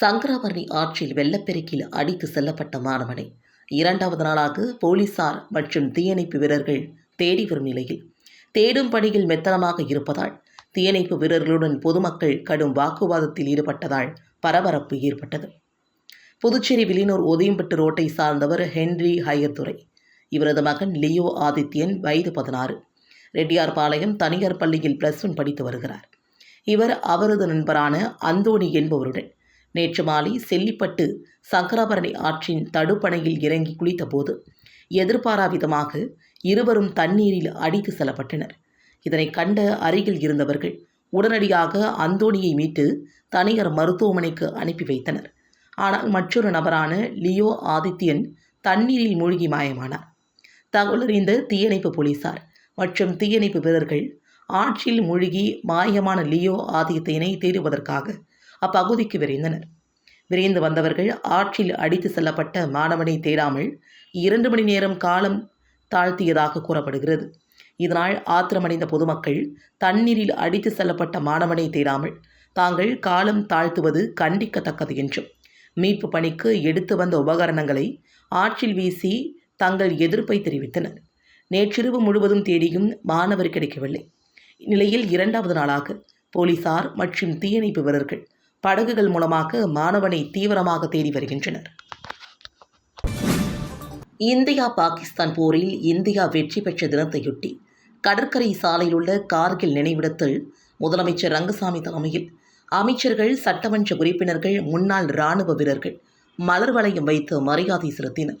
சங்கராபரணி ஆற்றில் வெள்ளப்பெருக்கில் அடித்து செல்லப்பட்ட மாணவனை இரண்டாவது நாளாக போலீசார் மற்றும் தீயணைப்பு வீரர்கள் தேடி வரும் நிலையில். தேடும் பணியில் மெத்தனமாக இருப்பதால் தீயணைப்பு வீரர்களுடன் பொதுமக்கள் கடும் வாக்குவாதத்தில் ஈடுபட்டதால் பரபரப்பு ஏற்பட்டது. புதுச்சேரி விலினூர் ஒதியம்பட்டு ரோட்டை சார்ந்தவர் ஹென்றி ஹயர்துரை. இவரது மகன் லியோ ஆதித்யன் வயது பதினாறு. ரெட்டியார்பாளையம் தனியார் பள்ளியில் பிளஸ் ஒன் படித்து வருகிறார். இவர் அவரது நண்பரான அந்தோணி என்பவருடன் நேற்று மாலை செல்லிப்பட்டு சங்கராபரணி ஆற்றின் தடுப்பணையில் இறங்கி குளித்தபோது எதிர்பாராவிதமாக இருவரும் தண்ணீரில் அடித்து செல்லப்பட்டனர். இதனை கண்ட அருகில் இருந்தவர்கள் உடனடியாக அந்தோணியை மீட்டு தனியார் மருத்துவமனைக்கு அனுப்பி வைத்தனர். ஆனால் மற்றொரு நபரான லியோ ஆதித்யன் தண்ணீரில் மூழ்கி மாயமானார். தகவலறிந்த தீயணைப்பு போலீசார் மற்றும் தீயணைப்பு வீரர்கள் ஆற்றில் மூழ்கி மாயமான லியோ ஆதித்யனை தேடுவதற்காக அப்பகுதிக்கு விரைந்தனர். விரைந்து வந்தவர்கள் ஆற்றில் அடித்து செல்லப்பட்ட மாணவனை தேடாமல் இரண்டு மணி நேரம் காலம் தாழ்த்தியதாக கூறப்படுகிறது. இதனால் ஆத்திரமடைந்த பொதுமக்கள் தண்ணீரில் அடித்து செல்லப்பட்ட மாணவனை தேடாமல் தாங்கள் காலம் தாழ்த்துவது கண்டிக்கத்தக்கது என்றும் மீட்பு பணிக்கு எடுத்து வந்த உபகரணங்களை ஆற்றில் வீசி தங்கள் எதிர்ப்பை தெரிவித்தனர். நேற்றிரவு முழுவதும் தேடியும் மாணவர் கிடைக்கவில்லை. இந்நிலையில் இரண்டாவது நாளாக போலீசார் மற்றும் தீயணைப்பு வீரர்கள் படகுகள் மூலமாக மாணவனை தீவிரமாக தேடி வருகின்றனர். இந்தியா பாகிஸ்தான் போரில் இந்தியா வெற்றி பெற்ற தினத்தையொட்டி கடற்கரை சாலையில் உள்ள கார்கில் நினைவிடத்தில் முதலமைச்சர் ரங்கசாமி தலைமையில் அமைச்சர்கள் சட்டமன்ற உறுப்பினர்கள் முன்னாள் இராணுவ வீரர்கள் மலர் வளையம் வைத்து மரியாதை செலுத்தினர்.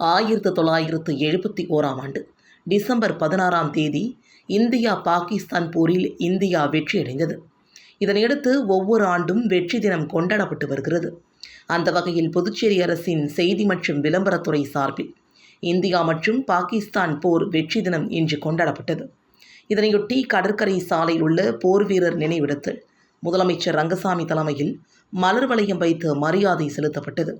ஆயிரத்து தொள்ளாயிரத்து எழுபத்தி ஓராம் ஆண்டு டிசம்பர் பதினாறாம் தேதி இந்தியா பாகிஸ்தான் போரில் இந்தியா வெற்றியடைந்தது. இதனையடுத்து ஒவ்வொரு ஆண்டும் வெற்றி தினம் கொண்டாடப்பட்டு வருகிறது. அந்த வகையில் புதுச்சேரி அரசின் செய்தி மற்றும் விளம்பரத்துறை சார்பில் இந்தியா மற்றும் பாகிஸ்தான் போர் வெற்றி தினம் இன்று கொண்டாடப்பட்டது. இதனையொட்டி கடற்கரை சாலையில் உள்ள போர் வீரர் நினைவிடத்தில் முதலமைச்சர் ரங்கசாமி தலைமையில் மலர் வளையம் வைத்து மரியாதை செலுத்தப்பட்டது.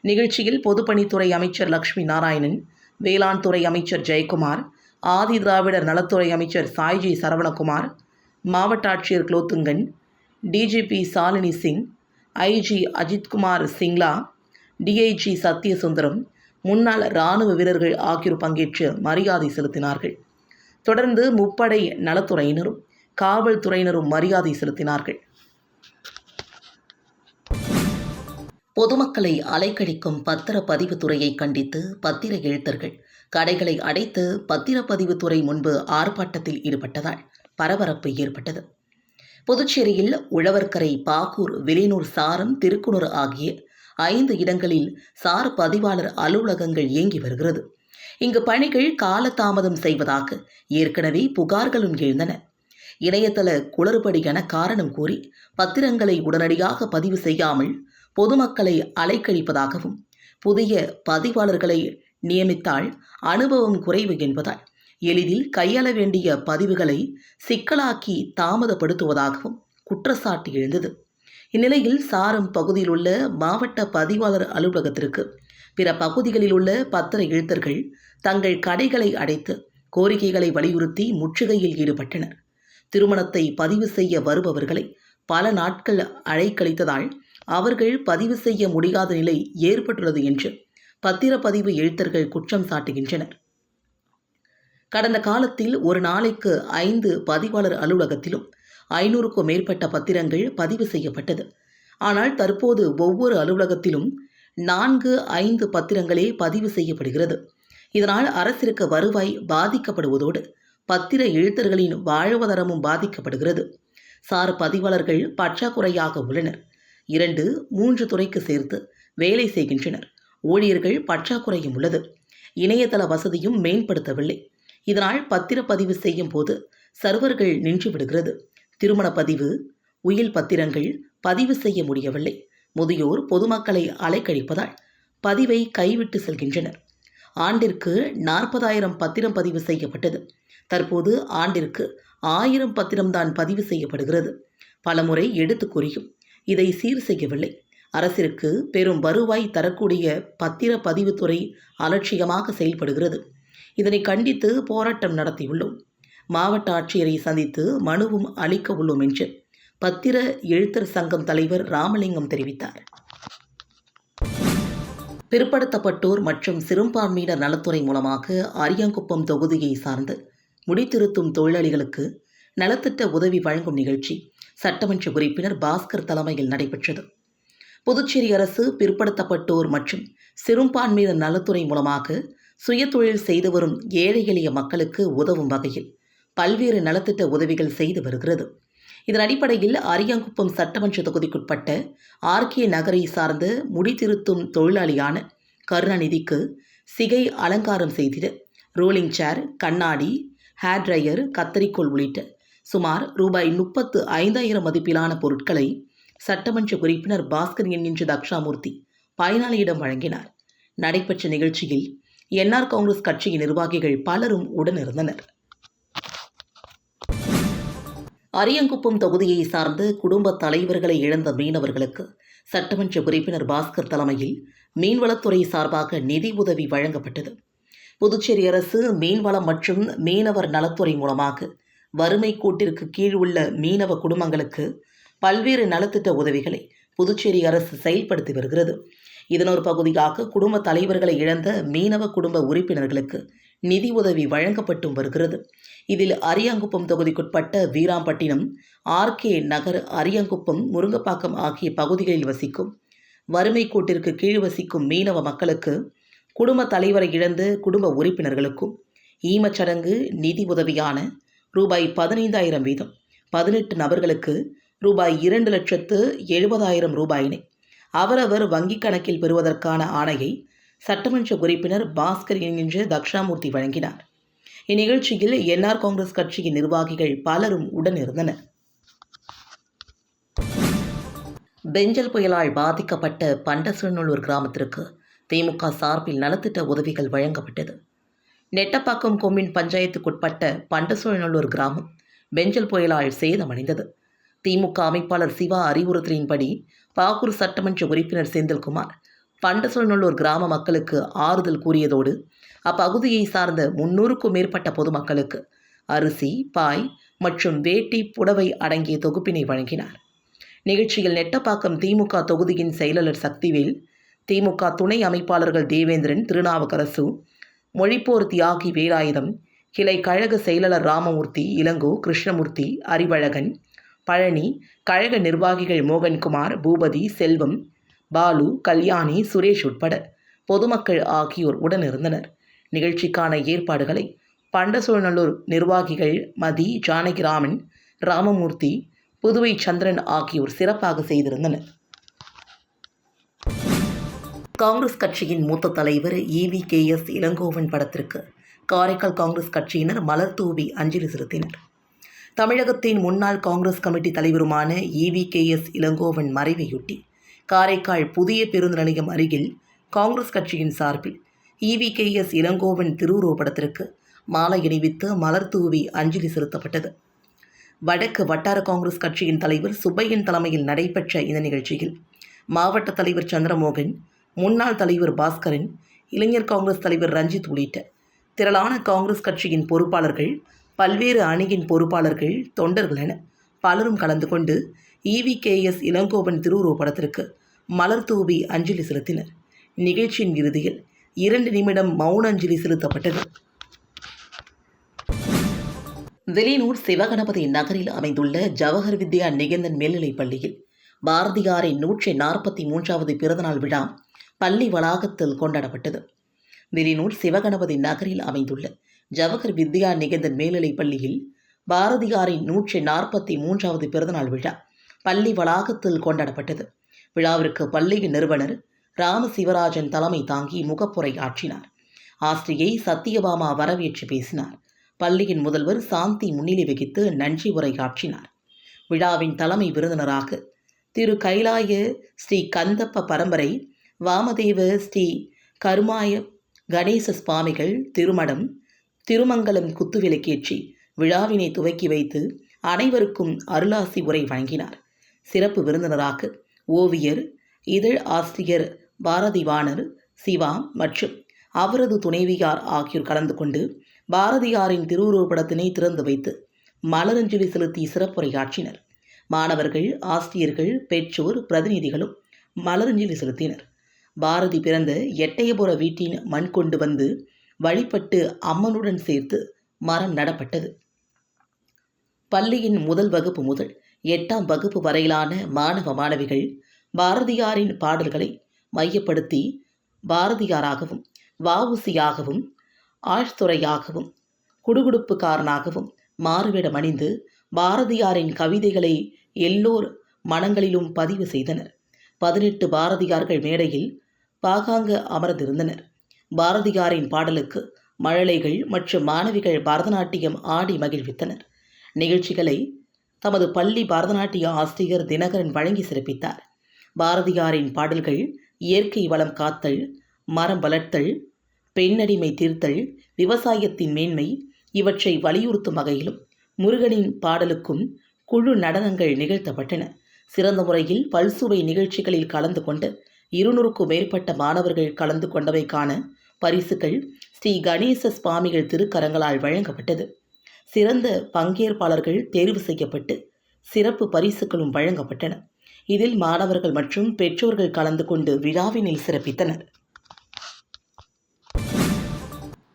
நிகழ்ச்சியில் பொதுப்பணித்துறை அமைச்சர் லக்ஷ்மி நாராயணன் வேளாண் துறை அமைச்சர் ஜெயக்குமார் ஆதி திராவிடர் நலத்துறை அமைச்சர் சாய்ஜி சரவணகுமார் மாவட்ட ஆட்சியர் Kulothungan DGP Shalini Singh IG Ajithkumar Singla DIG Sathyasundaram முன்னாள் இராணுவ வீரர்கள் ஆகியோர் பங்கேற்று மரியாதை செலுத்தினார்கள். தொடர்ந்து முப்படை நலத்துறையினரும் காவல்துறையினரும் மரியாதை செலுத்தினார்கள். பொதுமக்களை அலைக்கழிக்கும் பத்திரப்பதிவுத் துறையை கண்டித்து பத்திர எழுத்தர்கள். கடைகளை அடைத்து பத்திரப்பதிவுத்துறை முன்பு ஆர்ப்பாட்டத்தில் ஈடுபட்டதால் பரபரப்பு ஏற்பட்டது. புதுச்சேரியில் உழவர்கரை பாகூர் வெளியூர் சாரம் திருக்குணூர் ஆகிய ஐந்து இடங்களில் சார் பதிவாளர் அலுவலகங்கள் இயங்கி வருகிறது. இங்கு பணிகள் காலதாமதம் செய்வதாக ஏற்கனவே புகார்களும் எழுந்தன. இணையதள குளறுபடி என காரணம் கூறி பத்திரங்களை உடனடியாக பதிவு செய்யாமல் பொதுமக்களை அலைக்கழிப்பதாகவும் புதிய பதிவாளர்களை நியமித்தால் அனுபவம் குறைவு என்பதால் எளிதில் கையாள வேண்டிய பதிவுகளை சிக்கலாக்கி தாமதப்படுத்துவதாகவும் குற்றச்சாட்டு எழுந்தது. இந்நிலையில் சாரம் பகுதியில் உள்ள மாவட்ட பதிவாளர் அலுவலகத்திற்கு பிற பகுதிகளில் உள்ள பத்திர எழுத்தர்கள் தங்கள் கடைகளை அடைத்து கோரிக்கைகளை வலியுறுத்தி முற்றுகையில் ஈடுபட்டனர். திருமணத்தை பதிவு செய்ய வருபவர்களை பல நாட்கள் அழைக்கழித்ததால் அவர்கள் பதிவு செய்ய முடியாத நிலை ஏற்பட்டுள்ளது என்று பத்திரப்பதிவு எழுத்தர்கள் குற்றம் சாட்டுகின்றனர். கடந்த காலத்தில் ஒரு நாளைக்கு ஐந்து பதிவாளர் அலுவலகத்திலும் ஐநூறுக்கும் மேற்பட்ட பத்திரங்கள் பதிவு செய்யப்பட்டது. ஆனால் தற்போது ஒவ்வொரு அலுவலகத்திலும் நான்கு ஐந்து பத்திரங்களே பதிவு செய்யப்படுகிறது. இதனால் அரசிற்கு வருவாய் பாதிக்கப்படுவதோடு பத்திர எழுத்தர்களின் வாழ்வதரமும் பாதிக்கப்படுகிறது. சார் பதிவாளர்கள் பற்றாக்குறையாக உள்ளனர். இரண்டு மூன்று துறைக்கு சேர்த்து வேலை செய்கின்றனர். ஊழியர்கள் பற்றாக்குறையும் உள்ளது. இணையதள வசதியும் மேம்படுத்தவில்லை. இதனால் பத்திரப்பதிவு செய்யும் போது சர்வர்கள் நின்று விடுகிறது. திருமண பதிவு உயில் பத்திரங்கள் பதிவு செய்ய முடியவில்லை. முதியோர் பொதுமக்களை அலைக்கழிப்பதால் பதிவை கைவிட்டு செல்கின்றனர். ஆண்டிற்கு நாற்பதாயிரம் பத்திரம் பதிவு செய்யப்பட்டது. தற்போது ஆண்டிற்கு ஆயிரம் பத்திரம்தான் பதிவு செய்யப்படுகிறது. பலமுறை எடுத்து கூறியும் இதை சீர் செய்யவில்லை. அரசிற்கு பெரும் வருவாய் தரக்கூடிய பத்திர பதிவுத்துறை அலட்சியமாக செயல்படுகிறது. இதனை கண்டித்து போராட்டம் நடத்தியுள்ளோம். மாவட்ட ஆட்சியரை சந்தித்து மனுவும் அளிக்க உள்ளோம் என்று பத்திர எழுத்தர் சங்கம் தலைவர் ராமலிங்கம் தெரிவித்தார். பிற்படுத்தப்பட்டோர் மற்றும் சிறுபான்மையினர் நலத்துறை மூலமாக அரியாங்குப்பம் தொகுதியை சார்ந்து முடித்திருத்தும் தொழிலாளிகளுக்கு நலத்திட்ட உதவி வழங்கும் நிகழ்ச்சி சட்டமன்ற உறுப்பினர் பாஸ்கர் தலைமையில் நடைபெற்றது. புதுச்சேரி அரசு பிற்படுத்தப்பட்டோர் மற்றும் சிறுபான்மையினர் நலத்துறை மூலமாக சுயதொழில் செய்து வரும் ஏழை எளிய மக்களுக்கு உதவும் வகையில் பல்வேறு நலத்திட்ட உதவிகள் செய்து வருகிறது. இதன் அடிப்படையில் அரியாங்குப்பம் சட்டமன்ற தொகுதிக்குட்பட்ட ஆர்கே நகரை சார்ந்த முடித்திருத்தும் தொழிலாளியான கருணாநிதிக்கு சிகை அலங்காரம் செய்திட ரோலிங் சேர் கண்ணாடி ஹேர் ட்ரையர் கத்தரிக்கோள் உள்ளிட்ட சுமார் ரூபாய் முப்பத்து ஐந்தாயிரம் மதிப்பிலான பொருட்களை சட்டமன்ற உறுப்பினர் பாஸ்கர் என்கின்ற தக்ஷாமூர்த்தி பயனாளியிடம் வழங்கினார். நடைபெற்ற நிகழ்ச்சியில் என்ஆர் காங்கிரஸ் கட்சியின் நிர்வாகிகள் பலரும் உடனிருந்தனர். அரியங்குப்பம் தொகுதியை சார்ந்த குடும்ப தலைவர்களை இழந்த மீனவர்களுக்கு சட்டமன்ற உறுப்பினர் பாஸ்கர் தலைமையில் மீன்வளத்துறை சார்பாக நிதி உதவி வழங்கப்பட்டது. புதுச்சேரி அரசு மீன்வளம் மற்றும் மீனவர் நலத்துறை மூலமாக வறுமை கூட்டிற்கு கீழ் உள்ள மீனவ குடும்பங்களுக்கு பல்வேறு நலத்திட்ட உதவிகளை புதுச்சேரி அரசு செயல்படுத்தி வருகிறது. இதன் ஒரு பகுதியாக குடும்ப தலைவர்களை இழந்த மீனவ குடும்ப உறுப்பினர்களுக்கு நிதி உதவி வழங்கப்பட்டும் வருகிறது. இதில் அரியாங்குப்பம் தொகுதிக்குட்பட்ட வீராம்பட்டினம் ஆர்கே நகர் அரியாங்குப்பம் முருங்கப்பாக்கம் ஆகிய பகுதிகளில் வசிக்கும் வறுமை கோட்டிற்கு கீழ் வசிக்கும் மீனவ மக்களுக்கு குடும்ப தலைவரை இழந்த குடும்ப உறுப்பினர்களுக்கும் ஈமச்சடங்கு நிதி உதவியான ரூபாய் பதினைந்தாயிரம் வீதம் பதினெட்டு நபர்களுக்கு ரூபாய் இரண்டு லட்சத்து எழுபதாயிரம் ரூபாயினை அவரவர் வங்கிக் கணக்கில் பெறுவதற்கான ஆணையை சட்டமன்ற உறுப்பினர் பாஸ்கர் என்கின்ற தக்ஷாமூர்த்தி வழங்கினார். இந்நிகழ்ச்சியில் என்ஆர் காங்கிரஸ் கட்சியின் நிர்வாகிகள் பலரும் உடனிருந்தனர். பெஞ்சல் புயலால் பாதிக்கப்பட்ட பண்டசநல்லூர் கிராமத்திற்கு திமுக சார்பில் நலத்திட்ட உதவிகள் வழங்கப்பட்டது. நெட்டப்பாக்கம் கொம்மின் பஞ்சாயத்துக்குட்பட்ட பண்டசோழநல்லூர் கிராமம் பெஞ்சல் புயலால் சேதமடைந்தது. திமுக அமைப்பாளர் சிவா அறிவுறுத்தலின்படி பாகூர் சட்டமன்ற உறுப்பினர் செந்தில்குமார் பண்டசோழநல்லூர் கிராம மக்களுக்கு ஆறுதல் கூறியதோடு அப்பகுதியை சார்ந்த முன்னூறுக்கும் மேற்பட்ட பொதுமக்களுக்கு அரிசி பாய் மற்றும் வேட்டி புடவை அடங்கிய தொகுப்பினை வழங்கினார். நிகழ்ச்சியில் நெட்டப்பாக்கம் திமுக தொகுதியின் செயலாளர் சக்திவேல் திமுக துணை அமைப்பாளர்கள் தேவேந்திரன் திருநாவுக்கரசு மொழிப்போர் தியாகி வேலாயுதம் கிளை கழக செயலாளர் ராமமூர்த்தி இளங்கோ கிருஷ்ணமூர்த்தி அறிவழகன் பழனி கழக நிர்வாகிகள் மோகன்குமார் பூபதி செல்வம் பாலு கல்யாணி சுரேஷ் உட்பட பொதுமக்கள் ஆகியோர் உடனிருந்தனர். நிகழ்ச்சிக்கான ஏற்பாடுகளை பண்டசோழநல்லூர் நிர்வாகிகள் மதி ஜானகிராமன் ராமமூர்த்தி புதுவை சந்திரன் ஆகியோர் சிறப்பாக செய்திருந்தனர். காங்கிரஸ் கட்சியின் மூத்த தலைவர் இவி கே. எஸ். இளங்கோவன் படத்திற்கு காரைக்கால் காங்கிரஸ் கட்சியினர் மலர் தூவி அஞ்சலி செலுத்தினர். தமிழகத்தின் முன்னாள் காங்கிரஸ் கமிட்டி தலைவருமான இவி கே எஸ் இளங்கோவன் மறைவையொட்டி காரைக்கால் புதிய பேருந்து நிலையம் அருகில் காங்கிரஸ் கட்சியின் சார்பில் இவி கே எஸ் இளங்கோவன் திருவுருவப்படத்திற்கு மாலை அணிவித்து மலர் தூவி அஞ்சலி செலுத்தப்பட்டது. வடக்கு வட்டார காங்கிரஸ் கட்சியின் தலைவர் சுப்பையன் தலைமையில் நடைபெற்ற இந்த நிகழ்ச்சியில் மாவட்ட தலைவர் சந்திரமோகன் முன்னாள் தலைவர் பாஸ்கரன் இளைஞர் காங்கிரஸ் தலைவர் ரஞ்சித் உள்ளிட்ட திரளான காங்கிரஸ் கட்சியின் பொறுப்பாளர்கள் பல்வேறு அணியின் பொறுப்பாளர்கள் தொண்டர்கள் என பலரும் கலந்து கொண்டு இவிகேஎஸ் இளங்கோவன் திருவுருவப்படத்திற்கு மலர் தூவி அஞ்சலி செலுத்தினர். நிகழ்ச்சியின் இறுதியில் இரண்டு நிமிடம் மௌன அஞ்சலி செலுத்தப்பட்டது. வெளியூர் சிவகணபதி நகரில் அமைந்துள்ள ஜவஹர் வித்யா நிகந்தன் மேல்நிலைப் பள்ளியில் பாரதியாரின் நூற்றி நாற்பத்தி மூன்றாவது பிறந்தநாள் விழா பள்ளி வளாகத்தில் கொண்டாடப்பட்டது. வெளியூர் சிவகணபதி நகரில் அமைந்துள்ள ஜவஹர் வித்யா நிகந்தன் மேல்நிலைப் பள்ளியில் பாரதியாரின் நூற்றி நாற்பத்தி மூன்றாவது பிறந்தநாள் விழா பள்ளி வளாகத்தில் கொண்டாடப்பட்டது. விழாவிற்கு பள்ளியின் நிறுவனர் ராம சிவராஜன் தலைமை தாங்கி முகப்புரை ஆற்றினார். ஆசிரியை சத்தியபாமா வரவேற்று பேசினார். பள்ளியின் முதல்வர் சாந்தி முன்னிலை வகித்து நன்றி உரை ஆற்றினார். விழாவின் தலைமை விருந்தினராக திரு கைலாய ஸ்ரீ கந்தப்ப பரம்பரை வாமதேவ ஸ்ரீ கருமாய கணேச சுவாமிகள் திருமடம் திருமங்கலம் குத்துவிளக்கேற்றி விழாவினை துவக்கி வைத்து அனைவருக்கும் அருளாசி உரை வழங்கினார். சிறப்பு விருந்தினராக ஓவியர் இதழ் ஆசிரியர் பாரதிவாணர் சிவா மற்றும் அவரது துணைவியார் ஆகியோர் கலந்து கொண்டு பாரதியாரின் திருவுருவப்படத்தினை திறந்து வைத்து மலரஞ்சலி செலுத்தி சிறப்புரையாற்றினர். மாணவர்கள் ஆசிரியர்கள் பெற்றோர் பிரதிநிதிகளும் மலரஞ்சலி செலுத்தினர். பாரதி பிறந்த எட்டயபுர வீட்டின் மண் கொண்டு வந்து வழிபட்டு அம்மனுடன் சேர்த்து மரம் நடப்பட்டது. பள்ளியின் முதல் வகுப்பு முதல் எட்டாம் வகுப்பு வரையிலான மாணவ மாணவிகள் பாரதியாரின் பாடல்களை மையப்படுத்தி பாரதியாராகவும் வாவுசியாகவும் ஆழ்துறையாகவும் குடுகுடுப்புக்காரனாகவும் மாறுவேடம் அணிந்து பாரதியாரின் கவிதைகளை எல்லோர் மனங்களிலும் பதிவு செய்தனர். பதினெட்டு பாரதியார்கள் மேடையில் பாகாங்க அமர்ந்திருந்தனர். பாரதியாரின் பாடலுக்கு மழலைகள் மற்றும் மாணவிகள் பரதநாட்டியம் ஆடி மகிழ்வித்தனர். நிகழ்ச்சிகளை தமது பள்ளி பரதநாட்டிய ஆசிரியர் தினகரன் வழங்கி சிறப்பித்தார். பாரதியாரின் பாடல்கள் இயற்கை வளம் காத்தல் மரம் வளர்த்தல் பெண்ணடிமை தீர்த்தல் விவசாயத்தின் மேன்மை இவற்றை வலியுறுத்தும் வகையிலும் முருகனின் பாடலுக்கும் குழு நடனங்கள் நிகழ்த்தப்பட்டன. சிறந்த முறையில் பல்சுவை நிகழ்ச்சிகளில் கலந்து கொண்டு இருநூறுக்கும் மேற்பட்ட மாணவர்கள் கலந்து கொண்டவை காண பரிசுகள் ஸ்ரீ கணேச சுவாமிகள் திருக்கரங்களால் வழங்கப்பட்டது. சிறந்த பங்கேற்பாளர்கள் தேர்வு செய்யப்பட்டு சிறப்பு பரிசுகளும் வழங்கப்பட்டன. இதில் மாணவர்கள் மற்றும் பெற்றோர்கள் கலந்து கொண்டு விழாவினில் சிறப்பித்தனர்.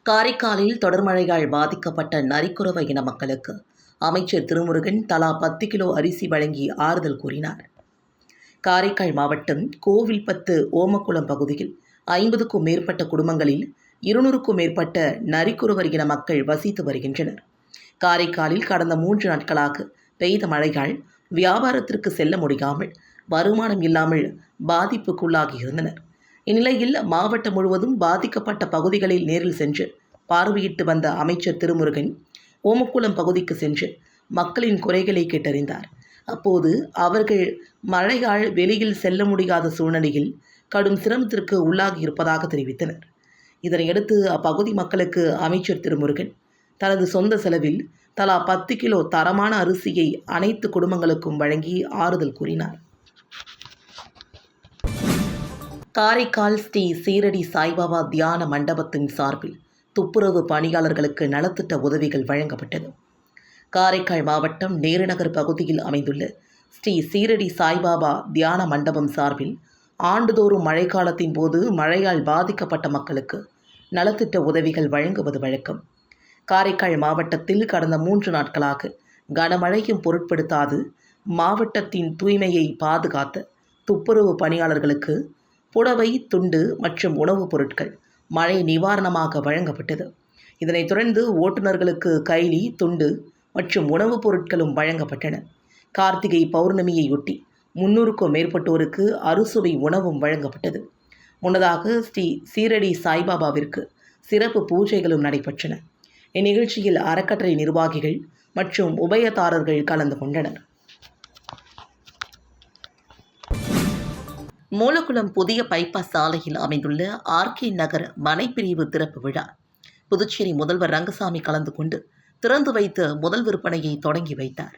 காரைக்காலில் தொடர்மழையால் பாதிக்கப்பட்ட நரிக்குறவ இன மக்களுக்கு அமைச்சர் திருமுருகன் தலா பத்து கிலோ அரிசி வழங்கி ஆறுதல் கூறினார். காரைக்கால் மாவட்டம் கோவில்பத்து ஓமக்குளம் பகுதியில் ஐம்பதுக்கும் மேற்பட்ட குடும்பங்களில் இருநூறுக்கும் மேற்பட்ட நரிக்குறுவர் இன மக்கள் வசித்து வருகின்றனர். காரைக்காலில் கடந்த மூன்று நாட்களாக பெய்த மழையால் வியாபாரத்திற்கு செல்ல முடியாமல் வருமானம் இல்லாமல் பாதிப்புக்குள்ளாகி இருந்தனர். இந்நிலையில் மாவட்டம் முழுவதும் பாதிக்கப்பட்ட பகுதிகளில் நேரில் சென்று பார்வையிட்டு வந்த அமைச்சர் திருமுருகன் ஓமக்குளம் பகுதிக்கு சென்று மக்களின் குறைகளை கேட்டறிந்தார். அப்போது அவர்கள் மழையால் வெளியில் செல்ல முடியாத சூழ்நிலையில் கடும் சிரமத்திற்கு உள்ளாகி இருப்பதாக தெரிவித்தனர். இதனையடுத்து அப்பகுதி மக்களுக்கு அமைச்சர் திருமுருகன் தனது சொந்த செலவில் தலா பத்து கிலோ தரமான அரிசியை அனைத்து குடும்பங்களுக்கும் வழங்கி ஆறுதல் கூறினார். காரைக்கால் ஸ்ரீ சீரடி சாய்பாபா தியான மண்டபத்தின் சார்பில் துப்புரவு பணியாளர்களுக்கு நலத்திட்ட உதவிகள் வழங்கப்பட்டது. காரைக்கால் மாவட்டம் நேருநகர் பகுதியில் அமைந்துள்ள ஸ்ரீ சீரடி சாய்பாபா தியான மண்டபம் சார்பில் ஆண்டுதோறும் மழைக்காலத்தின் போது மழையால் பாதிக்கப்பட்ட மக்களுக்கு நலத்திட்ட உதவிகள் வழங்குவது வழக்கம். காரைக்கால் மாவட்டத்தில் கடந்த மூன்று நாட்களாக கனமழையும் பொருட்படுத்தாது மாவட்டத்தின் தூய்மையை பாதுகாத்த துப்புரவு பணியாளர்களுக்கு புடவை துண்டு மற்றும் உணவுப் பொருட்கள் மழை நிவாரணமாக வழங்கப்பட்டது. இதனைத் தொடர்ந்து ஓட்டுநர்களுக்கு கைலி துண்டு மற்றும் உணவுப் பொருட்களும் வழங்கப்பட்டன. கார்த்திகை பௌர்ணமியையொட்டி முன்னூறுக்கும் மேற்பட்டோருக்கு அறுசுவை உணவும் வழங்கப்பட்டது. முன்னதாக ஸ்ரீ சீரடி சாய்பாபாவிற்கு சிறப்பு பூஜைகளும் நடைபெற்றன. இந்நிகழ்ச்சியில் அறக்கட்டளை நிர்வாகிகள் மற்றும் உபயதாரர்கள் கலந்து கொண்டனர். மூலக்குளம் புதிய பைபாஸ் சாலையில் அமைந்துள்ள ஆர்கே நகர் மனைப்பிரிவு திறப்பு விழா. புதுச்சேரி முதல்வர் ரங்கசாமி கலந்து கொண்டு திறந்து வைத்த முதல் விற்பனையை தொடங்கி வைத்தார்.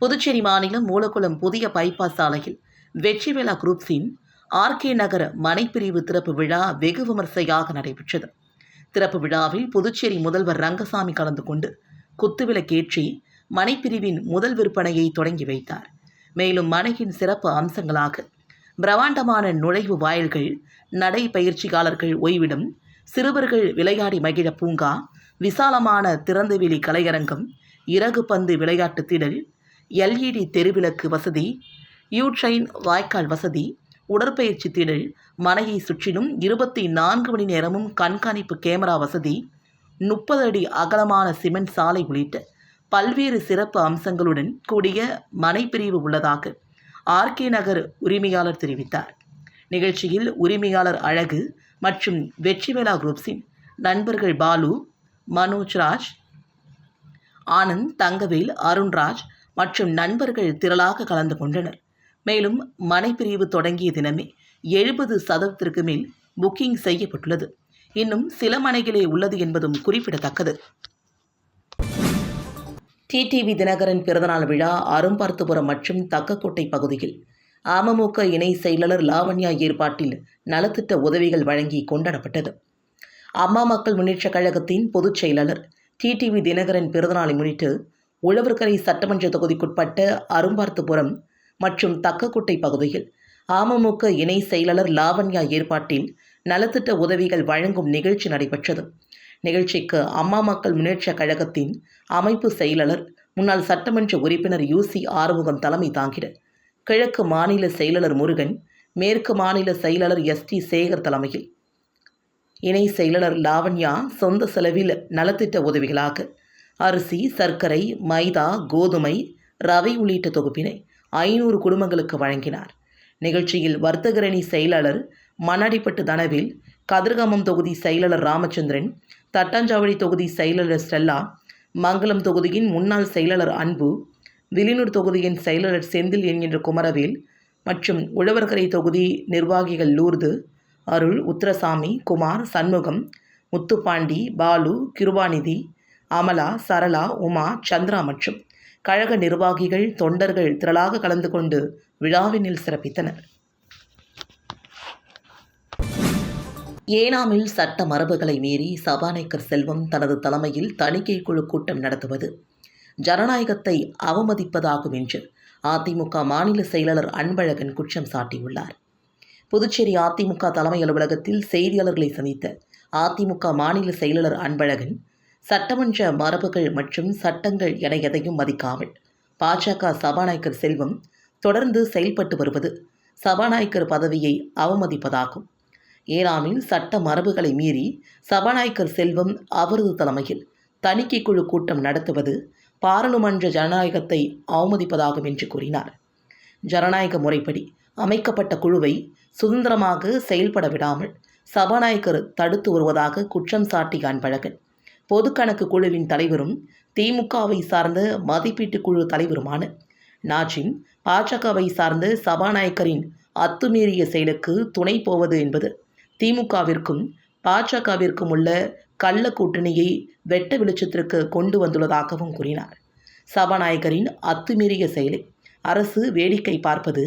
புதுச்சேரி மாநிலம் மூலக்குளம் புதிய பைபாஸ் சாலையில் வெற்றிவேலா குரூப்ஸின் ஆர்கே நகர மனைப்பிரிவு திறப்பு விழா வெகு விமர்சையாக நடைபெற்றது. திறப்பு விழாவில் புதுச்சேரி முதல்வர் ரங்கசாமி கலந்து கொண்டு குத்துவிளக்கேற்றி மனைப்பிரிவின் முதல் விற்பனையை தொடங்கி வைத்தார். மேலும் மனையின் சிறப்பு அம்சங்களாக பிரம்மாண்டமான நுழைவு வாயில்கள் நடை பயிற்சியாளர்கள் ஓய்விடம் சிறுவர்கள் விளையாடி மகிழ பூங்கா விசாலமான திறந்தவெளி கலையரங்கம் இறகு பந்து விளையாட்டு திடல் எல்இடி தெருவிளக்கு வசதி யூட்ரைன் வாய்க்கால் வசதி உடற்பயிற்சி திடல் மனையை சுற்றிலும் இருபத்தி நான்கு மணி நேரமும் கண்காணிப்பு கேமரா வசதி முப்பது அடி அகலமான சிமெண்ட் சாலை உள்ளிட்ட பல்வேறு சிறப்பு அம்சங்களுடன் கூடிய மனைப்பிரிவு உள்ளதாக ஆர்கே நகர் உரிமையாளர் தெரிவித்தார். நிகழ்ச்சியில் உரிமையாளர் அழகு மற்றும் வெற்றிவேலா குரூப்ஸின் நண்பர்கள் பாலு மனோஜ்ராஜ் ஆனந்த் தங்கவேல் அருண்ராஜ் மற்றும் நண்பர்கள் திரளாக கலந்து கொண்டனர். மேலும் மனைப்பிரிவு தொடங்கிய தினமே எழுபது சதவீதத்திற்கு மேல் புக்கிங் செய்யப்பட்டுள்ளது. இன்னும் சில மனைகளே உள்ளது என்பதும் குறிப்பிடத்தக்கது. டிடிவி தினகரன் பிறந்தநாள் விழா அரும்பார்த்தபுரம் மற்றும் தக்கக்கோட்டை பகுதியில் அமமுக இணை செயலாளர் லாவண்யா ஏற்பாட்டில் நலத்திட்ட உதவிகள் வழங்கி கொண்டாடப்பட்டது. அம்மா மக்கள் முன்னேற்றக் கழகத்தின் பொதுச் செயலாளர் டிடிவி தினகரன் பிறந்தநாளை முன்னிட்டு உழவர்கரை சட்டமன்ற தொகுதிக்குட்பட்ட அரும்பார்த்துபுரம் மற்றும் தக்கக்குட்டை பகுதியில் அமமுக இணை செயலாளர் லாவண்யா ஏற்பாட்டில் நலத்திட்ட உதவிகள் வழங்கும் நிகழ்ச்சி நடைபெற்றது. நிகழ்ச்சிக்கு அம்மா மக்கள் முன்னேற்றக் கழகத்தின் அமைப்பு செயலாளர் முன்னாள் சட்டமன்ற உறுப்பினர் யூசி ஆறுமுகம் தலைமை தாங்கினர். கிழக்கு மாநில செயலாளர் முருகன் மேற்கு மாநில செயலாளர் எஸ் டி சேகர் தலைமையில். இணை செயலாளர் லாவண்யா சொந்த செலவில் நலத்திட்ட உதவிகளாக அரிசி சர்க்கரை மைதா கோதுமை ரவை உள்ளிட்ட தொகுப்பினை ஐநூறு குடும்பங்களுக்கு வழங்கினார். நிகழ்ச்சியில் வர்த்தகரணி செயலாளர் மண்ணாடிப்பட்டு தனவில் கதிர்காமம் தொகுதி செயலாளர் ராமச்சந்திரன் தட்டாஞ்சாவடி தொகுதி செயலாளர் ஸ்டெல்லா மங்களம் தொகுதியின் முன்னாள் செயலாளர் அன்பு விலினூர் தொகுதியின் செயலாளர் செந்தில் என்கின்ற குமரவேல் மற்றும் உழவர்கரை தொகுதி நிர்வாகிகள் லூர்து அருள் உத்திரசாமி குமார் சண்முகம் முத்துப்பாண்டி பாலு கிருபாநிதி அமலா சரளா உமா சந்திரா மற்றும் கழக நிர்வாகிகள் தொண்டர்கள் திரளாக கலந்து கொண்டு விழாவினில் சிறப்பித்தனர். ஏனாமில் சட்ட மரபுகளை மீறி சபாநாயகர் செல்வம் தனது தலைமையில் தணிக்கை குழு கூட்டம் நடத்துவது ஜனநாயகத்தை அவமதிப்பதாகும் என்று அதிமுக மாநில செயலாளர் அன்பழகன் குற்றம் சாட்டியுள்ளார். புதுச்சேரி அதிமுக தலைமை அலுவலகத்தில் செய்தியாளர்களை சந்தித்த அதிமுக மாநில செயலாளர் அன்பழகன் சட்டமன்ற மரபுகள் மற்றும் சட்டங்கள் என எதையும் மதிக்காமல் பாஜக சபாநாயகர் செல்வம் தொடர்ந்து செயல்பட்டு வருவது சபாநாயகர் பதவியை அவமதிப்பதாகும். ஏனாமில் சட்ட மரபுகளை மீறி சபாநாயகர் செல்வம் அவரது தலைமையில் தணிக்கை குழு கூட்டம் நடத்துவது பாராளுமன்ற ஜனநாயகத்தை அவமதிப்பதாகும் என்று கூறினார். ஜனநாயக முறைப்படி அமைக்கப்பட்ட குழுவை சுதந்திரமாக செயல்பட விடாமல் சபாநாயகர் தடுத்து வருவதாக குற்றம் சாட்டிய அன்பழகன் பொதுக்கணக்கு குழுவின் தலைவரும் திமுகவை சார்ந்த மதிப்பீட்டு குழு தலைவருமான நாஜிம் பாஜகவை சார்ந்த சபாநாயகரின் அத்துமீறிய செயலுக்கு துணை போவது என்பது திமுகவிற்கும் பாஜகவிற்கும் உள்ள கள்ள கூட்டணியை வெட்ட வெளிச்சத்திற்கு கொண்டு வந்துள்ளதாகவும் கூறினார். சபாநாயகரின் அத்துமீறிய செயலை அரசு வேடிக்கை பார்ப்பது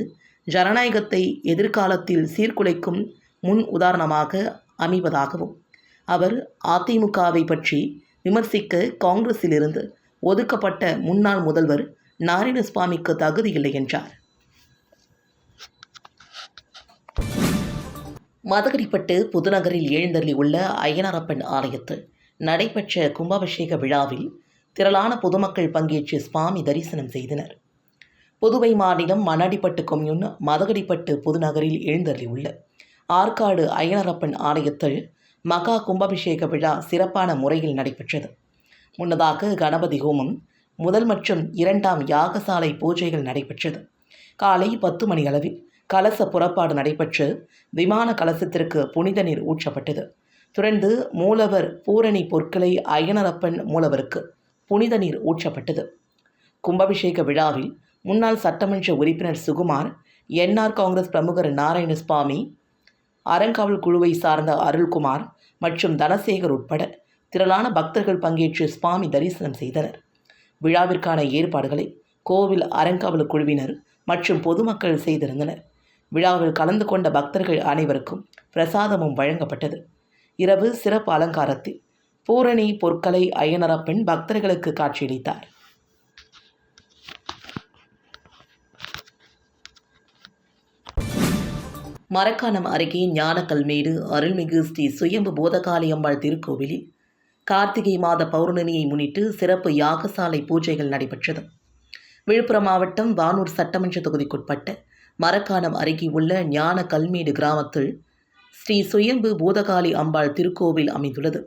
ஜனநாயகத்தை எதிர்காலத்தில் சீர்குலைக்கும் முன் உதாரணமாக அமைவதாகவும் அவர் அதிமுகவை பற்றி விமர்சிக்க காங்கிரஸிலிருந்து ஒதுக்கப்பட்ட முன்னாள் முதல்வர் நாராயணசுவாமிக்கு தகுதியில்லை என்றார். மதகடிப்பட்டு புதுநகரில் எழுந்தள்ளி உள்ள அய்யனாரப்பன் ஆலயத்தில் நடைபெற்ற கும்பாபிஷேக விழாவில் திரளான பொதுமக்கள் பங்கேற்று சுவாமி தரிசனம் செய்தனர். புதுவை மாநிலம் மணாடிப்பட்டு கொம்யூன் மதகடிப்பட்டு புதுநகரில் எழுந்தள்ளியுள்ள ஆற்காடு அய்யனாரப்பன் ஆலயத்தில் மகா கும்பாபிஷேக விழா சிறப்பான முறையில் நடைபெற்றது. முன்னதாக கணபதி ஹோமம் முதல் மற்றும் இரண்டாம் யாகசாலை பூஜைகள் நடைபெற்றது. காலை பத்து மணி அளவில் கலச புறப்பாடு நடைபெற்று விமான கலசத்திற்கு புனித நீர் ஊற்றப்பட்டது. தொடர்ந்து மூலவர் பூரணி பொற்களை அய்யனரப்பன் மூலவருக்கு புனித நீர் ஊற்றப்பட்டது. கும்பாபிஷேக விழாவில் முன்னாள் சட்டமன்ற உறுப்பினர் சுகுமார் என்ஆர் காங்கிரஸ் பிரமுகர் நாராயணசுவாமி அறங்காவல் குழுவை சார்ந்த அருள்குமார் மற்றும் தனசேகர் உட்பட திரளான பக்தர்கள் பங்கேற்று சுவாமி தரிசனம் செய்தனர். விழாவிற்கான ஏற்பாடுகளை கோவில் அறங்காவல் குழுவினர் மற்றும் பொதுமக்கள் செய்திருந்தனர். விழாவில் கலந்து கொண்ட பக்தர்கள் அனைவருக்கும் பிரசாதமும் வழங்கப்பட்டது. இரவு சிறப்பு அலங்காரத்தில் பூரணி பொற்களை ஐயனரப்பன் பக்தர்களுக்கு காட்சியளித்தார். மரக்காணம் அருகே ஞானக்கல்மேடு அருள்மிகு ஸ்ரீ சுயம்பு போதகாளியம்மாள் திருக்கோவிலில் கார்த்திகை மாத பௌர்ணமியை முன்னிட்டு சிறப்பு யாகசாலை பூஜைகள் நடைபெற்றது. விழுப்புரம் மாவட்டம் வானூர் சட்டமன்ற தொகுதிக்குட்பட்ட மரக்காணம் அருகே உள்ள ஞான கல்மேடு கிராமத்தில் ஸ்ரீ சுயம்பு பூதகாளி அம்பாள் திருக்கோவில் அமைந்துள்ளது.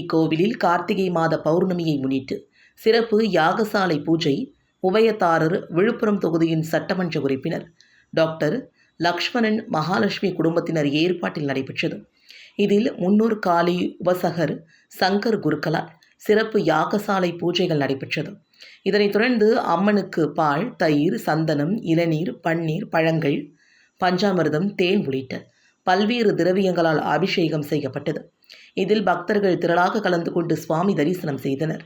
இக்கோவிலில் கார்த்திகை மாத பௌர்ணமியை முன்னிட்டு சிறப்பு யாகசாலை பூஜை உபயதாரர் விழுப்புரம் தொகுதியின் சட்டமன்ற உறுப்பினர் டாக்டர் லக்ஷ்மணன் மகாலட்சுமி குடும்பத்தினர் ஏற்பாட்டில் நடைபெற்றது. இதில் முன்னூர் காளி உபசகர் சங்கர் குருக்களால் சிறப்பு யாகசாலை பூஜைகள் நடைபெற்றது. இதனைத் தொடர்ந்து அம்மனுக்கு பால் தயிர் சந்தனம் இளநீர் பன்னீர் பழங்கள் பஞ்சாமிர்தம் தேன் உள்ளிட்ட பல்வேறு திரவியங்களால் அபிஷேகம் செய்யப்பட்டது. இதில் பக்தர்கள் திரளாக கலந்து கொண்டு சுவாமி தரிசனம் செய்தனர்.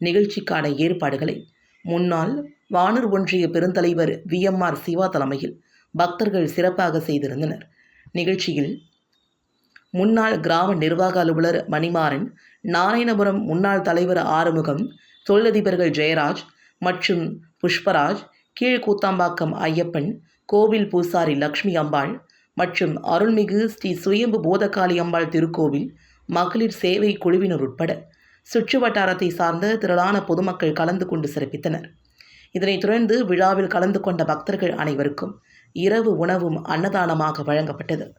நிகழ்ச்சிக்கான ஏற்பாடுகளை முன்னாள் வானூர் ஒன்றிய பெருந்தலைவர் விஎம்ஆர் சிவா தலைமையில் பக்தர்கள் சிறப்பாக செய்திருந்தனர். நிகழ்ச்சியில் முன்னாள் கிராம நிர்வாக அலுவலர் மணிமாறன் நாராயணபுரம் முன்னாள் தலைவர் ஆறுமுகம் தொழிலதிபர்கள் ஜெயராஜ் மற்றும் புஷ்பராஜ் கீழ்கூத்தாம்பாக்கம் ஐயப்பன் கோவில் பூசாரி லக்ஷ்மி அம்பாள் மற்றும் அருள்மிகு ஸ்ரீ சுயம்பு போதகாளி அம்பாள் திருக்கோவில் மகளிர் சேவை குழுவினர் உட்பட சுற்று வட்டாரத்தை சார்ந்த திரளான பொதுமக்கள் கலந்து கொண்டு சிறப்பித்தனர். இதனைத் தொடர்ந்து விழாவில் கலந்து கொண்ட பக்தர்கள் அனைவருக்கும் இரவு உணவும் அன்னதானமாக வழங்கப்பட்டது.